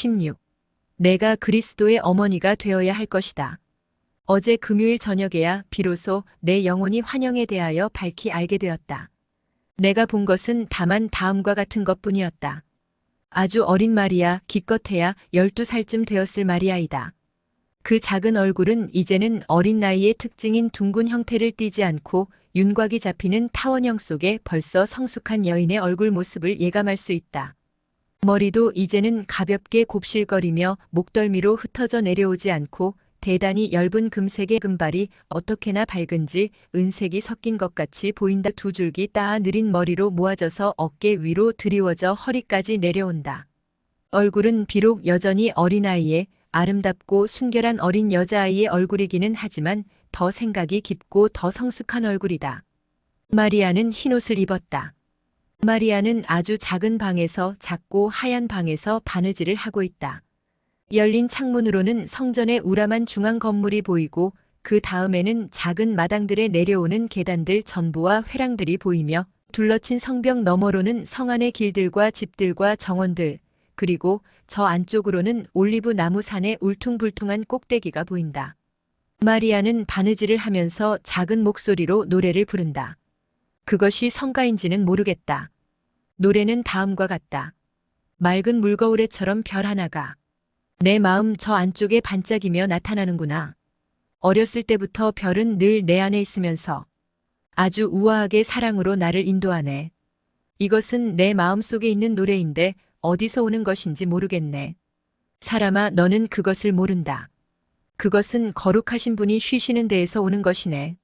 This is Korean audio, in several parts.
16. 내가 그리스도의 어머니가 되어야 할 것이다. 어제 금요일 저녁에야 비로소 내 영혼이 환영에 대하여 밝히 알게 되었다. 내가 본 것은 다만 다음과 같은 것 뿐이었다. 아주 어린 마리아, 기껏해야 12살쯤 되었을 마리아이다. 그 작은 얼굴은 이제는 어린 나이의 특징인 둥근 형태를 띠지 않고 윤곽이 잡히는 타원형 속에 벌써 성숙한 여인의 얼굴 모습을 예감할 수 있다. 머리도 이제는 가볍게 곱실거리며 목덜미로 흩어져 내려오지 않고 대단히 엷은 금색의 금발이 어떻게나 밝은지 은색이 섞인 것 같이 보인다. 두 줄기 따아 느린 머리로 모아져서 어깨 위로 드리워져 허리까지 내려온다. 얼굴은 비록 여전히 어린아이의 아름답고 순결한 어린 여자아이의 얼굴이기는 하지만 더 생각이 깊고 더 성숙한 얼굴이다. 마리아는 흰옷을 입었다. 마리아는 아주 작은 방에서 작고 하얀 방에서 바느질을 하고 있다. 열린 창문으로는 성전의 우람한 중앙 건물이 보이고 그 다음에는 작은 마당들에 내려오는 계단들 전부와 회랑들이 보이며 둘러친 성벽 너머로는 성 안의 길들과 집들과 정원들 그리고 저 안쪽으로는 올리브 나무 산의 울퉁불퉁한 꼭대기가 보인다. 마리아는 바느질을 하면서 작은 목소리로 노래를 부른다. 그것이 성가인지는 모르겠다. 노래는 다음과 같다. 맑은 물거울에처럼 별 하나가 내 마음 저 안쪽에 반짝이며 나타나는구나. 어렸을 때부터 별은 늘 내 안에 있으면서 아주 우아하게 사랑으로 나를 인도하네. 이것은 내 마음 속에 있는 노래인데 어디서 오는 것인지 모르겠네. 사람아, 너는 그것을 모른다. 그것은 거룩하신 분이 쉬시는 데에서 오는 것이네.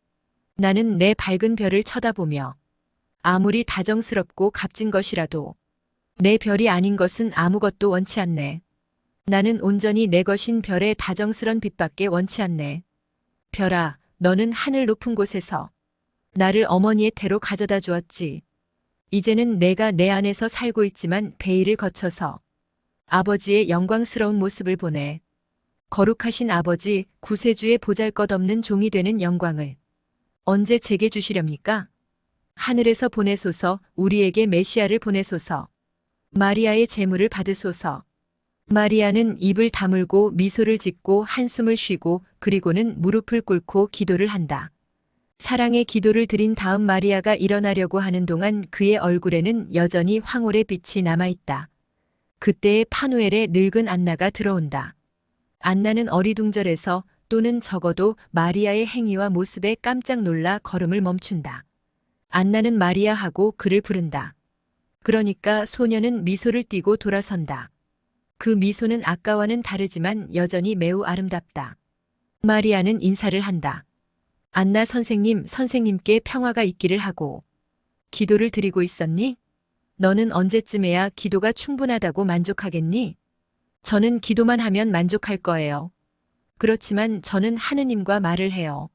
나는 내 밝은 별을 쳐다보며 아무리 다정스럽고 값진 것이라도 내 별이 아닌 것은 아무것도 원치 않네. 나는 온전히 내 것인 별의 다정스런 빛밖에 원치 않네. 별아, 너는 하늘 높은 곳에서 나를 어머니의 태로 가져다 주었지. 이제는 내가 내 안에서 살고 있지만 베일을 거쳐서 아버지의 영광스러운 모습을 보내. 거룩하신 아버지, 구세주의 보잘것없는 종이 되는 영광을 언제 제게 주시렵니까? 하늘에서 보내소서, 우리에게 메시아를 보내소서. 마리아의 재물을 받으소서. 마리아는 입을 다물고 미소를 짓고 한숨을 쉬고 그리고는 무릎을 꿇고 기도를 한다. 사랑의 기도를 드린 다음 마리아가 일어나려고 하는 동안 그의 얼굴에는 여전히 황홀의 빛이 남아있다. 그때에 파누엘의 늙은 안나가 들어온다. 안나는 어리둥절해서 또는 적어도 마리아의 행위와 모습에 깜짝 놀라 걸음을 멈춘다. 안나는 마리아하고 그를 부른다. 그러니까 소녀는 미소를 띠고 돌아선다. 그 미소는 아까와는 다르지만 여전히 매우 아름답다. 마리아는 인사를 한다. 안나 선생님, 선생님께 평화가 있기를 하고 기도를 드리고 있었니? 너는 언제쯤에야 기도가 충분하다고 만족하겠니? 저는 기도만 하면 만족할 거예요. 그렇지만 저는 하느님과 말을 해요.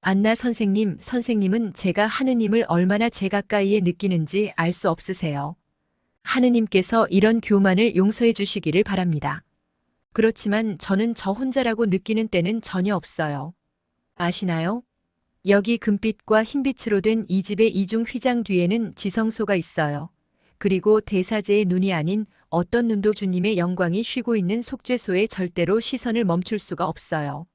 안나 선생님, 선생님은 제가 하느님을 얼마나 제 가까이에 느끼는지 알 수 없으세요. 하느님께서 이런 교만을 용서해 주시기를 바랍니다. 그렇지만 저는 저 혼자라고 느끼는 때는 전혀 없어요. 아시나요? 여기 금빛과 흰빛으로 된 이 집의 이중 휘장 뒤에는 지성소가 있어요. 그리고 대사제의 눈이 아닌 어떤 눈도 주님의 영광이 쉬고 있는 속죄소에 절대로 시선을 멈출 수가 없어요.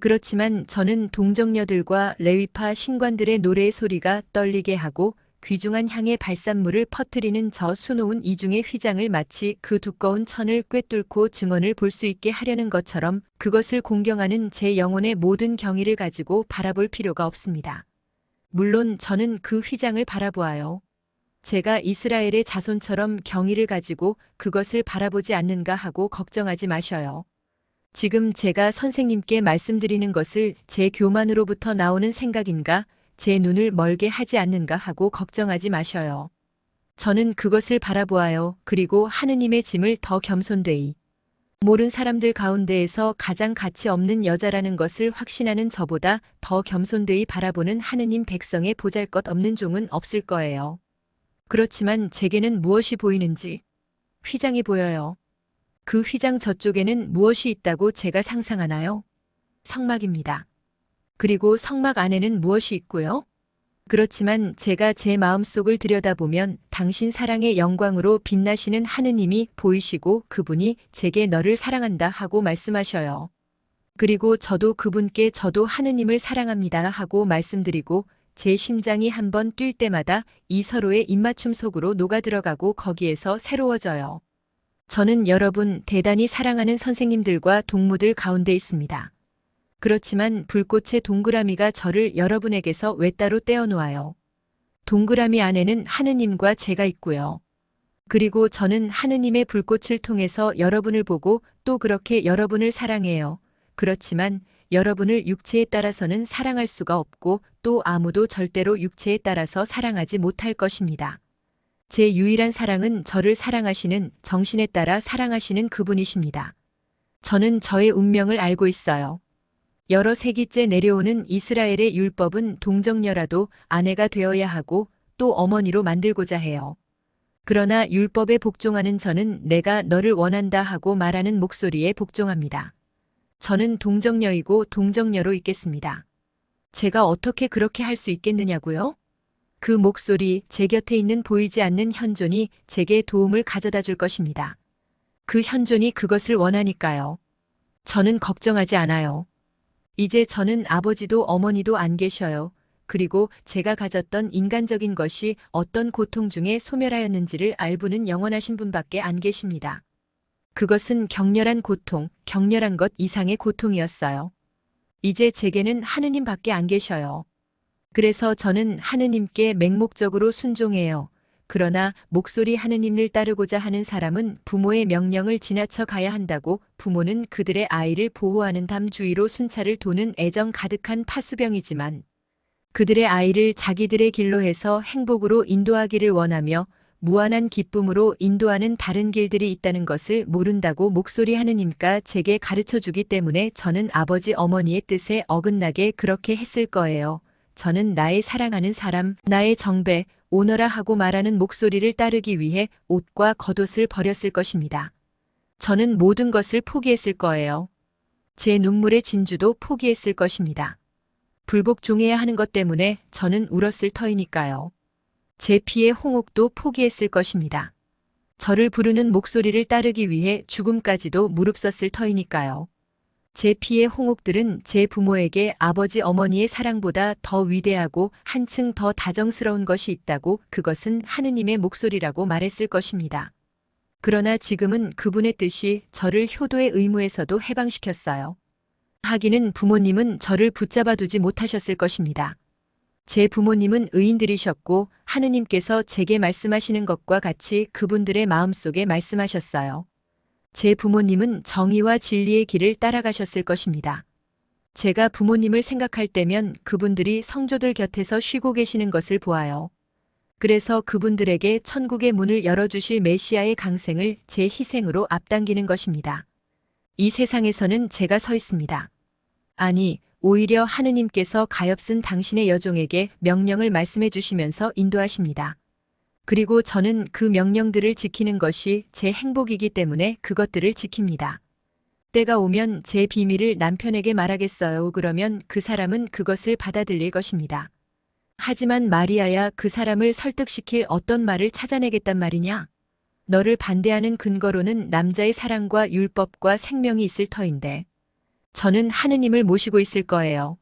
그렇지만 저는 동정녀들과 레위파 신관들의 노래의 소리가 떨리게 하고 귀중한 향의 발산물을 퍼뜨리는 저 수놓은 이중의 휘장을 마치 그 두꺼운 천을 꿰뚫고 증언을 볼 수 있게 하려는 것처럼 그것을 공경하는 제 영혼의 모든 경의를 가지고 바라볼 필요가 없습니다. 물론 저는 그 휘장을 바라보아요. 제가 이스라엘의 자손처럼 경의를 가지고 그것을 바라보지 않는가 하고 걱정하지 마셔요. 지금 제가 선생님께 말씀드리는 것을 제 교만으로부터 나오는 생각인가 제 눈을 멀게 하지 않는가 하고 걱정하지 마셔요. 저는 그것을 바라보아요. 그리고 하느님의 짐을 더 겸손되이. 모른 사람들 가운데에서 가장 가치 없는 여자라는 것을 확신하는 저보다 더 겸손되이 바라보는 하느님 백성의 보잘 것 없는 종은 없을 거예요. 그렇지만 제게는 무엇이 보이는지 휘장이 보여요. 그 휘장 저쪽에는 무엇이 있다고 제가 상상하나요? 성막입니다. 그리고 성막 안에는 무엇이 있고요? 그렇지만 제가 제 마음속을 들여다보면 당신 사랑의 영광으로 빛나시는 하느님이 보이시고 그분이 제게 너를 사랑한다 하고 말씀하셔요. 그리고 저도 그분께 저도 하느님을 사랑합니다 하고 말씀드리고 제 심장이 한 번 뛸 때마다 이 서로의 입맞춤 속으로 녹아들어가고 거기에서 새로워져요. 저는 여러분 대단히 사랑하는 선생님들과 동무들 가운데 있습니다. 그렇지만 불꽃의 동그라미가 저를 여러분에게서 외따로 떼어놓아요. 동그라미 안에는 하느님과 제가 있고요. 그리고 저는 하느님의 불꽃을 통해서 여러분을 보고 또 그렇게 여러분을 사랑해요. 그렇지만 여러분을 육체에 따라서는 사랑할 수가 없고 또 아무도 절대로 육체에 따라서 사랑하지 못할 것입니다. 제 유일한 사랑은 저를 사랑하시는 정신에 따라 사랑하시는 그분이십니다. 저는 저의 운명을 알고 있어요. 여러 세기째 내려오는 이스라엘의 율법은 동정녀라도 아내가 되어야 하고 또 어머니로 만들고자 해요. 그러나 율법에 복종하는 저는 내가 너를 원한다 하고 말하는 목소리에 복종합니다. 저는 동정녀이고 동정녀로 있겠습니다. 제가 어떻게 그렇게 할 수 있겠느냐고요? 그 목소리, 제 곁에 있는 보이지 않는 현존이 제게 도움을 가져다 줄 것입니다. 그 현존이 그것을 원하니까요. 저는 걱정하지 않아요. 이제 저는 아버지도 어머니도 안 계셔요. 그리고 제가 가졌던 인간적인 것이 어떤 고통 중에 소멸하였는지를 알부는 영원하신 분밖에 안 계십니다. 그것은 격렬한 고통, 격렬한 것 이상의 고통이었어요. 이제 제게는 하느님밖에 안 계셔요. 그래서 저는 하느님께 맹목적으로 순종해요. 그러나 목소리 하느님을 따르고자 하는 사람은 부모의 명령을 지나쳐 가야 한다고 부모는 그들의 아이를 보호하는 담 주위로 순찰을 도는 애정 가득한 파수병이지만 그들의 아이를 자기들의 길로 해서 행복으로 인도하기를 원하며 무한한 기쁨으로 인도하는 다른 길들이 있다는 것을 모른다고 목소리 하느님과 제게 가르쳐 주기 때문에 저는 아버지 어머니의 뜻에 어긋나게 그렇게 했을 거예요. 저는 나의 사랑하는 사람, 나의 정배, 오너라 하고 말하는 목소리를 따르기 위해 옷과 겉옷을 버렸을 것입니다. 저는 모든 것을 포기했을 거예요. 제 눈물의 진주도 포기했을 것입니다. 불복 종해야 하는 것 때문에 저는 울었을 터이니까요. 제 피의 홍옥도 포기했을 것입니다. 저를 부르는 목소리를 따르기 위해 죽음까지도 무릅썼을 터이니까요. 제 피의 홍옥들은 제 부모에게 아버지 어머니의 사랑보다 더 위대하고 한층 더 다정스러운 것이 있다고 그것은 하느님의 목소리라고 말했을 것입니다. 그러나 지금은 그분의 뜻이 저를 효도의 의무에서도 해방시켰어요. 하기는 부모님은 저를 붙잡아 두지 못하셨을 것입니다. 제 부모님은 의인들이셨고 하느님께서 제게 말씀하시는 것과 같이 그분들의 마음속에 말씀하셨어요. 제 부모님은 정의와 진리의 길을 따라가셨을 것입니다. 제가 부모님을 생각할 때면 그분들이 성조들 곁에서 쉬고 계시는 것을 보아요. 그래서 그분들에게 천국의 문을 열어주실 메시아의 강생을 제 희생으로 앞당기는 것입니다. 이 세상에서는 제가 서 있습니다. 아니, 오히려 하느님께서 가엾은 당신의 여종에게 명령을 말씀해 주시면서 인도하십니다. 그리고 저는 그 명령들을 지키는 것이 제 행복이기 때문에 그것들을 지킵니다. 때가 오면 제 비밀을 남편에게 말하겠어요. 그러면 그 사람은 그것을 받아들일 것입니다. 하지만 마리아야 그 사람을 설득시킬 어떤 말을 찾아내겠단 말이냐? 너를 반대하는 근거로는 남자의 사랑과 율법과 생명이 있을 터인데. 저는 하느님을 모시고 있을 거예요.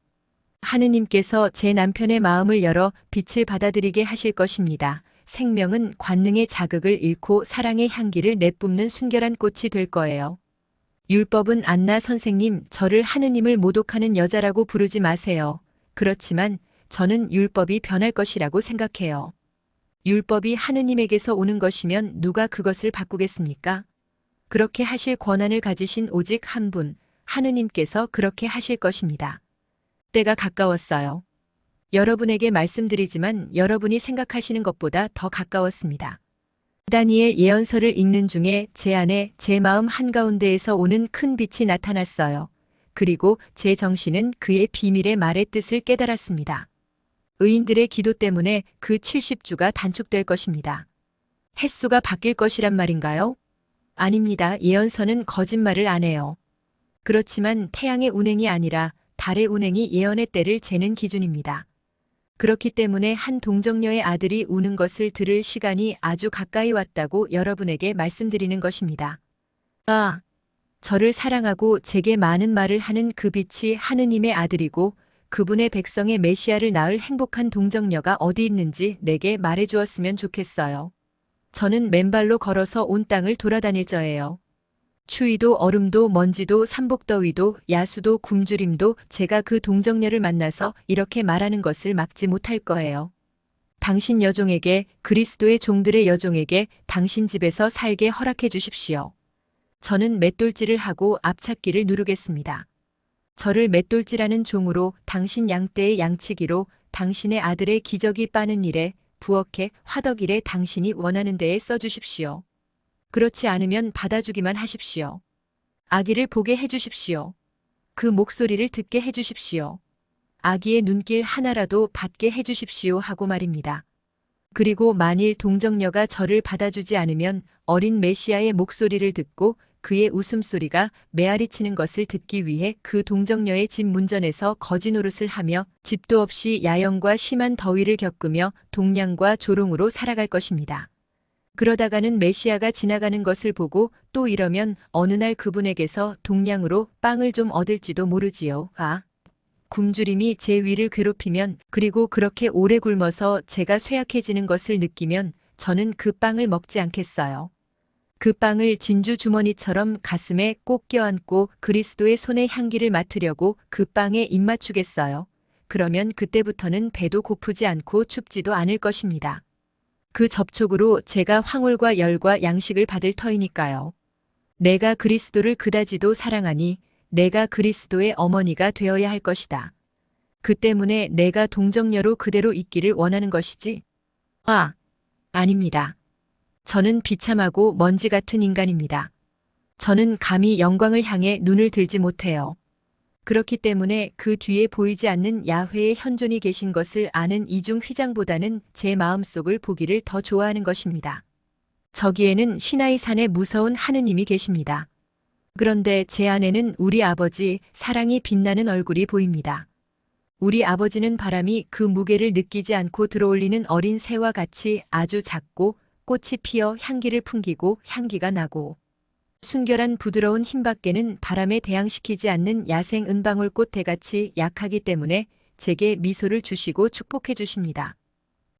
하느님께서 제 남편의 마음을 열어 빛을 받아들이게 하실 것입니다. 생명은 관능의 자극을 잃고 사랑의 향기를 내뿜는 순결한 꽃이 될 거예요. 율법은 안나 선생님, 저를 하느님을 모독하는 여자라고 부르지 마세요. 그렇지만 저는 율법이 변할 것이라고 생각해요. 율법이 하느님에게서 오는 것이면 누가 그것을 바꾸겠습니까? 그렇게 하실 권한을 가지신 오직 한 분, 하느님께서 그렇게 하실 것입니다. 때가 가까웠어요. 여러분에게 말씀드리지만 여러분이 생각하시는 것보다 더 가까웠습니다. 다니엘 예언서를 읽는 중에 제 안에 제 마음 한가운데에서 오는 큰 빛이 나타났어요. 그리고 제 정신은 그의 비밀의 말의 뜻을 깨달았습니다. 의인들의 기도 때문에 그 70주가 단축될 것입니다. 횟수가 바뀔 것이란 말인가요? 아닙니다. 예언서는 거짓말을 안 해요. 그렇지만 태양의 운행이 아니라 달의 운행이 예언의 때를 재는 기준입니다. 그렇기 때문에 한 동정녀의 아들이 우는 것을 들을 시간이 아주 가까이 왔다고 여러분에게 말씀드리는 것입니다. 아, 저를 사랑하고 제게 많은 말을 하는 그 빛이 하느님의 아들이고 그분의 백성의 메시아를 낳을 행복한 동정녀가 어디 있는지 내게 말해 주었으면 좋겠어요. 저는 맨발로 걸어서 온 땅을 돌아다닐 저예요. 추위도 얼음도 먼지도 삼복더위도 야수도 굶주림도 제가 그 동정녀를 만나서 이렇게 말하는 것을 막지 못할 거예요. 당신 여종에게 그리스도의 종들의 여종에게 당신 집에서 살게 허락해 주십시오. 저는 맷돌질을 하고 앞찾기를 누르겠습니다. 저를 맷돌질하는 종으로 당신 양떼의 양치기로 당신의 아들의 기저귀 빠는 일에 부엌에 화덕일에 당신이 원하는 데에 써주십시오. 그렇지 않으면 받아주기만 하십시오. 아기를 보게 해주십시오. 그 목소리를 듣게 해주십시오. 아기의 눈길 하나라도 받게 해주십시오 하고 말입니다. 그리고 만일 동정녀가 저를 받아주지 않으면 어린 메시아의 목소리를 듣고 그의 웃음소리가 메아리 치는 것을 듣기 위해 그 동정녀의 집 문전에서 거지 노릇을 하며 집도 없이 야영과 심한 더위를 겪으며 동량과 조롱으로 살아갈 것입니다. 그러다가는 메시아가 지나가는 것을 보고 또 이러면 어느 날 그분에게서 동량으로 빵을 좀 얻을지도 모르지요. 아. 굶주림이 제 위를 괴롭히면 그리고 그렇게 오래 굶어서 제가 쇠약해지는 것을 느끼면 저는 그 빵을 먹지 않겠어요. 그 빵을 진주 주머니처럼 가슴에 꼭 껴안고 그리스도의 손의 향기를 맡으려고 그 빵에 입 맞추겠어요. 그러면 그때부터는 배도 고프지 않고 춥지도 않을 것입니다. 그 접촉으로 제가 황홀과 열과 양식을 받을 터이니까요. 내가 그리스도를 그다지도 사랑하니 내가 그리스도의 어머니가 되어야 할 것이다. 그 때문에 내가 동정녀로 그대로 있기를 원하는 것이지. 아, 아닙니다. 저는 비참하고 먼지 같은 인간입니다. 저는 감히 영광을 향해 눈을 들지 못해요. 그렇기 때문에 그 뒤에 보이지 않는 야훼의 현존이 계신 것을 아는 이중 휘장보다는 제 마음속을 보기를 더 좋아하는 것입니다. 저기에는 시나이 산에 무서운 하느님이 계십니다. 그런데 제 안에는 우리 아버지 사랑이 빛나는 얼굴이 보입니다. 우리 아버지는 바람이 그 무게를 느끼지 않고 들어올리는 어린 새와 같이 아주 작고 꽃이 피어 향기를 풍기고 향기가 나고 순결한 부드러운 힘밖에는 바람에 대항시키지 않는 야생 은방울꽃 대같이 약하기 때문에 제게 미소를 주시고 축복해 주십니다.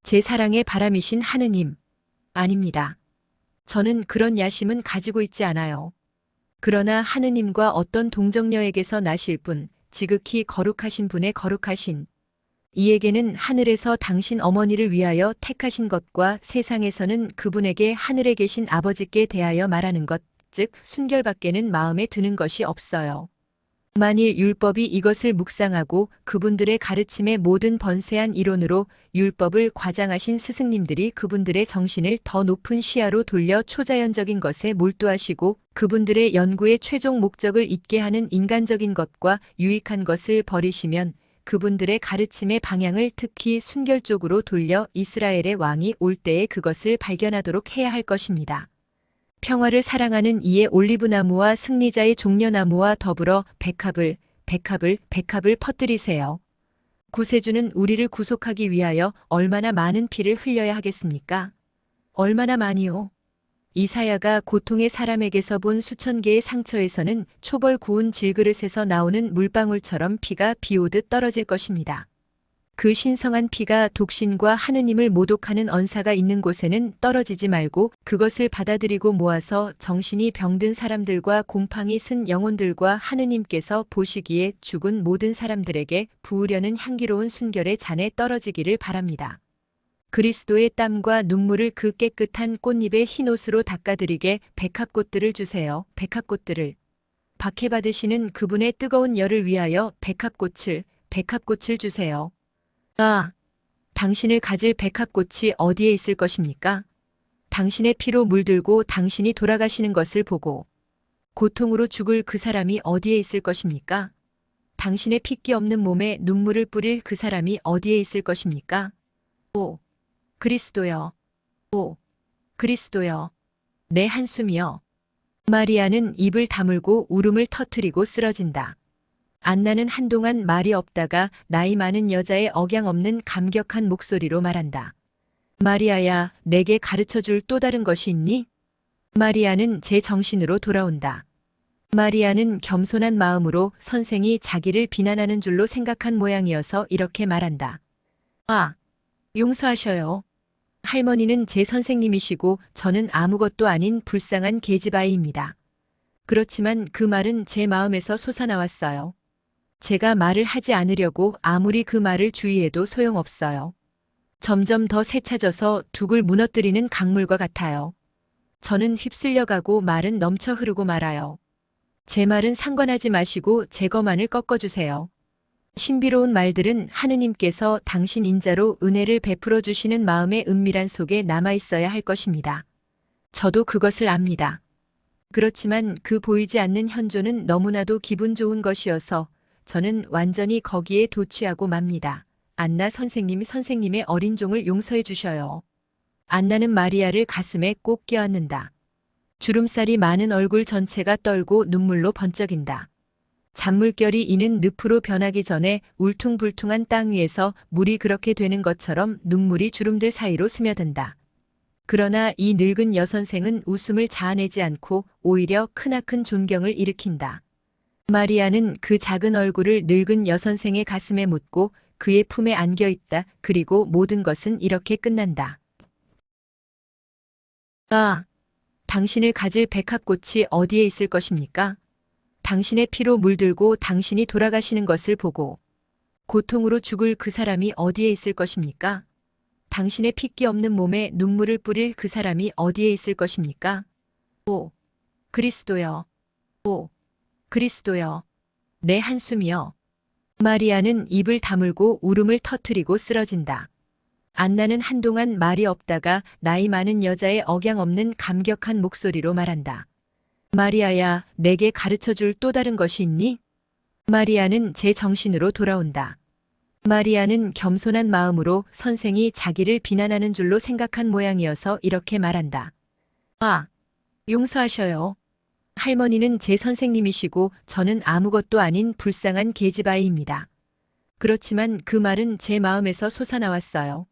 제 사랑의 바람이신 하느님. 아닙니다. 저는 그런 야심은 가지고 있지 않아요. 그러나 하느님과 어떤 동정녀에게서 나실 분, 지극히 거룩하신 분의 거룩하신 이에게는 하늘에서 당신 어머니를 위하여 택하신 것과 세상에서는 그분에게 하늘에 계신 아버지께 대하여 말하는 것, 즉 순결밖에는 마음에 드는 것이 없어요. 만일 율법이 이것을 묵상하고 그분들의 가르침의 모든 번쇠한 이론으로 율법을 과장하신 스승님들이 그분들의 정신을 더 높은 시야로 돌려 초자연적인 것에 몰두하시고 그분들의 연구의 최종 목적을 잊게 하는 인간적인 것과 유익한 것을 버리시면 그분들의 가르침의 방향을 특히 순결 쪽으로 돌려 이스라엘의 왕이 올 때에 그것을 발견하도록 해야 할 것입니다. 평화를 사랑하는 이의 올리브나무와 승리자의 종려나무와 더불어 백합을, 백합을, 백합을 퍼뜨리세요. 구세주는 우리를 구속하기 위하여 얼마나 많은 피를 흘려야 하겠습니까? 얼마나 많이요? 이사야가 고통의 사람에게서 본 수천 개의 상처에서는 초벌 구운 질그릇에서 나오는 물방울처럼 피가 비오듯 떨어질 것입니다. 그 신성한 피가 독신과 하느님을 모독하는 언사가 있는 곳에는 떨어지지 말고 그것을 받아들이고 모아서 정신이 병든 사람들과 곰팡이 쓴 영혼들과 하느님께서 보시기에 죽은 모든 사람들에게 부으려는 향기로운 순결의 잔에 떨어지기를 바랍니다. 그리스도의 땀과 눈물을 그 깨끗한 꽃잎의 흰옷으로 닦아드리게 백합꽃들을 주세요. 백합꽃들을. 박해받으시는 그분의 뜨거운 열을 위하여 백합꽃을, 백합꽃을 주세요. 아, 당신을 가질 백합꽃이 어디에 있을 것입니까? 당신의 피로 물들고 당신이 돌아가시는 것을 보고 고통으로 죽을 그 사람이 어디에 있을 것입니까? 당신의 핏기 없는 몸에 눈물을 뿌릴 그 사람이 어디에 있을 것입니까? 오, 그리스도여. 오, 그리스도여. 내 한숨이여. 마리아는 입을 다물고 울음을 터뜨리고 쓰러진다. 안나는 한동안 말이 없다가 나이 많은 여자의 억양 없는 감격한 목소리로 말한다. 마리아야, 내게 가르쳐 줄 또 다른 것이 있니? 마리아는 제 정신으로 돌아온다. 마리아는 겸손한 마음으로 선생이 자기를 비난하는 줄로 생각한 모양이어서 이렇게 말한다. 아, 용서하셔요. 할머니는 제 선생님이시고 저는 아무것도 아닌 불쌍한 계집아이입니다. 그렇지만 그 말은 제 마음에서 솟아나왔어요. 제가 말을 하지 않으려고 아무리 그 말을 주의해도 소용없어요. 점점 더 세차져서 둑을 무너뜨리는 강물과 같아요. 저는 휩쓸려가고 말은 넘쳐 흐르고 말아요. 제 말은 상관하지 마시고 제 거만을 꺾어주세요. 신비로운 말들은 하느님께서 당신 인자로 은혜를 베풀어 주시는 마음의 은밀한 속에 남아 있어야 할 것입니다. 저도 그것을 압니다. 그렇지만 그 보이지 않는 현존은 너무나도 기분 좋은 것이어서 저는 완전히 거기에 도취하고 맙니다. 안나 선생님이 선생님의 어린 종을 용서해 주셔요. 안나는 마리아를 가슴에 꼭 껴안는다. 주름살이 많은 얼굴 전체가 떨고 눈물로 번쩍인다. 잔물결이 이는 늪으로 변하기 전에 울퉁불퉁한 땅 위에서 물이 그렇게 되는 것처럼 눈물이 주름들 사이로 스며든다. 그러나 이 늙은 여선생은 웃음을 자아내지 않고 오히려 크나큰 존경을 일으킨다. 마리아는 그 작은 얼굴을 늙은 여선생의 가슴에 묻고 그의 품에 안겨 있다. 그리고 모든 것은 이렇게 끝난다. 아, 당신을 가질 백합꽃이 어디에 있을 것입니까? 당신의 피로 물들고 당신이 돌아가시는 것을 보고 고통으로 죽을 그 사람이 어디에 있을 것입니까? 당신의 핏기 없는 몸에 눈물을 뿌릴 그 사람이 어디에 있을 것입니까? 오, 그리스도여. 오, 그리스도여. 내 한숨이여. 마리아는 입을 다물고 울음을 터트리고 쓰러진다. 안나는 한동안 말이 없다가 나이 많은 여자의 억양 없는 감격한 목소리로 말한다. 마리아야, 내게 가르쳐 줄 또 다른 것이 있니? 마리아는 제 정신으로 돌아온다. 마리아는 겸손한 마음으로 선생이 자기를 비난하는 줄로 생각한 모양이어서 이렇게 말한다. 아, 용서하셔요. 할머니는 제 선생님이시고 저는 아무것도 아닌 불쌍한 계집아이입니다. 그렇지만 그 말은 제 마음에서 솟아나왔어요.